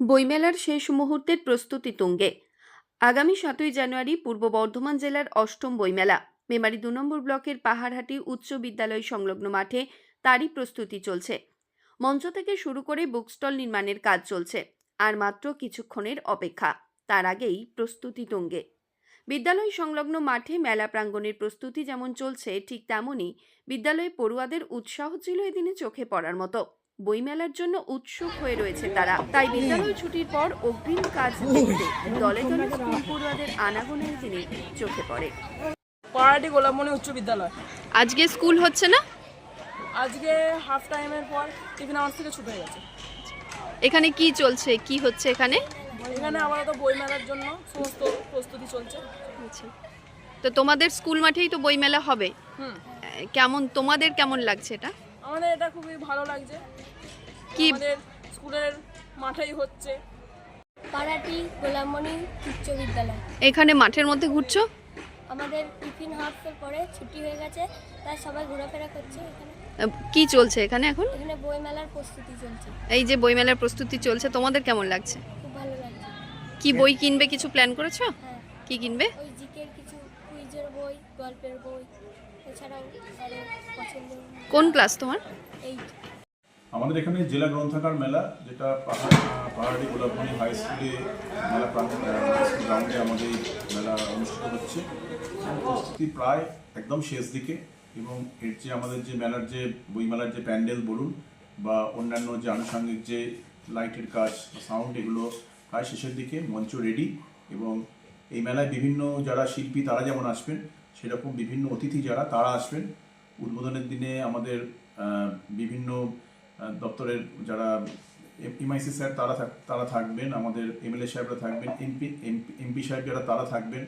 বইমেলার শেষ মুহূর্তের প্রস্তুতি তুঙ্গে। আগামী সাতই জানুয়ারি পূর্ব বর্ধমান জেলার অষ্টম বইমেলা। মেমারি দু নম্বর ব্লকের পাহাড়হাটি উচ্চ বিদ্যালয় সংলগ্ন মাঠে তারই প্রস্তুতি চলছে। মঞ্চ থেকে শুরু করে বুকস্টল নির্মাণের কাজ চলছে, আর মাত্র কিছুক্ষণের অপেক্ষা। তার আগেই প্রস্তুতি তুঙ্গে। বিদ্যালয় সংলগ্ন মাঠে মেলা প্রাঙ্গণের প্রস্তুতি যেমন চলছে, ঠিক তেমনই বিদ্যালয়ে পড়ুয়াদের উৎসাহ ছিল এদিনে চোখে পড়ার মতো। বইমেলার জন্য উৎসুক হয়ে রয়েছে তারা। তাই বিদ্যালয় ছুটির পর অগ্রিম কাজ দেখতে দলে দলে স্কুল পড়ুয়াদের আনাগোনায় দিনে চোখে পড়ে। পাড়াটি গোলাপমণি উচ্চ বিদ্যালয়। আজকে স্কুল হচ্ছে না? আজকে হাফ টাইমের পর টিফিন আওয়ার থেকে ছুটে গেছে। এখানে কি চলছে? কি হচ্ছে এখানে? এখানে আপাতত বই মেলার জন্য সমস্ত প্রস্তুতি চলছে। তো তোমাদের স্কুল মাঠেই তো বইমেলা হবে। কেমন তোমাদের কেমন লাগছে এটা? আমাদের এটা খুবই ভালো লাগছে। কি? আমাদের স্কুলের মাঠেই হচ্ছে। পাড়াটি গোলামণি উচ্চ বিদ্যালয়। এখানে মাঠের মধ্যে ঘুরছো? আমাদের টিফিন হাফের পরে ছুটি হয়ে গেছে তাই সবাই ঘোরাফেরা করছে এখানে। কি চলছে এখানে এখন? এখানে বইমেলার প্রস্তুতি চলছে। এই যে বইমেলার প্রস্তুতি চলছে তোমাদের কেমন লাগছে? খুব ভালো লাগছে। কি বই কিনবে কিছু প্ল্যান করেছ? হ্যাঁ। কি কিনবে? ওই কুইজের বই গল্পের বই এছাড়াও আরও পছন্দ কোন ক্লাস তোমার? এই আমাদের এখানে জেলা গ্রন্থাগার মেলা যেটা পাহাড় পাহাড়ি গোলাপমণি হাই স্কুলে মেলা গ্রাউন্ডে আমাদের এই মেলা অনুষ্ঠিত হচ্ছে। প্রস্তুতি প্রায় একদম শেষ দিকে এবং এর যে আমাদের যে মেলার যে বইমেলার যে প্যান্ডেল বলুন বা অন্যান্য যে আনুষঙ্গিক যে লাইটের কাজ সাউন্ড এগুলো প্রায় শেষের দিকে মঞ্চ রেডি এবং এই মেলায় বিভিন্ন যারা শিল্পী তারা যেমন আসবেন, সেরকম বিভিন্ন অতিথি যারা তারা আসবেন। উদ্বোধনের দিনে আমাদের বিভিন্ন দপ্তরের যারা এমআইসি স্যার তারা তারা থাকবেন, আমাদের এমএলএ সাহেবরা থাকবেন, এমপি এমপি সাহেব যারা তারা থাকবেন।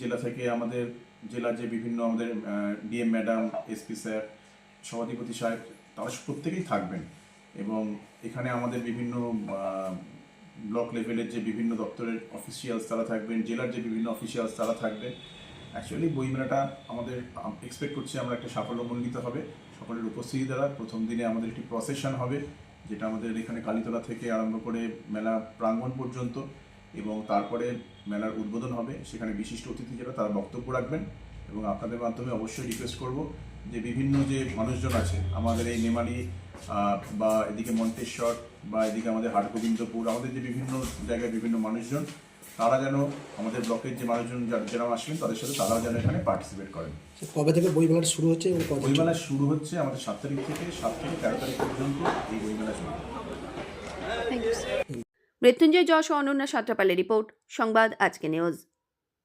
জেলা থেকে আমাদের জেলার যে বিভিন্ন আমাদের ডিএম ম্যাডাম, এসপি স্যার, সভাধিপতি সাহেব, তারা প্রত্যেকেই থাকবেন। এবং এখানে আমাদের বিভিন্ন ব্লক লেভেলের যে বিভিন্ন দপ্তরের অফিসিয়ালস তারা থাকবেন, জেলার যে বিভিন্ন অফিসিয়ালস তারা থাকবেন। অ্যাকচুয়ালি বইমেলাটা আমাদের এক্সপেক্ট করছি আমরা একটা সাফল্যমণ্ডিত হবে। সকলের উপস্থিতি দ্বারা প্রথম দিনে আমাদের একটি প্রসেশন হবে, যেটা আমাদের এখানে কালীতলা থেকে আরম্ভ করে মেলা প্রাঙ্গণ পর্যন্ত এবং তারপরে মেলার উদ্বোধন হবে। সেখানে বিশিষ্ট অতিথি যারা তারা বক্তব্য রাখবেন এবং আপনাদের মাধ্যমে অবশ্যই রিকোয়েস্ট করব। যে বিভিন্ন যে মানুষজন আছে আমাদের এই মেমারি আহ, বা এদিকে মন্তেশ্বর বা এদিকে আমাদের হাটগোবিন্দপুর আমাদের যে বিভিন্ন জায়গায় বিভিন্ন মানুষজন তারা যেন আমাদের ব্লকের যে মানুষজন যারা যারা আসবেন তাদের সাথে তারাও যেন এখানে পার্টিসিপেট করেন। কবে থেকে বই মেলাটা শুরু হচ্ছে বইমেলা শুরু হচ্ছে আমাদের সাত তারিখ থেকে সাত থেকে তেরো তারিখ পর্যন্ত এই বই বইমেলা চলবে। মৃত্যুঞ্জয় যশ ও অনন্যা সাঁতরাপালের রিপোর্ট সংবাদ আজকে নিউজ।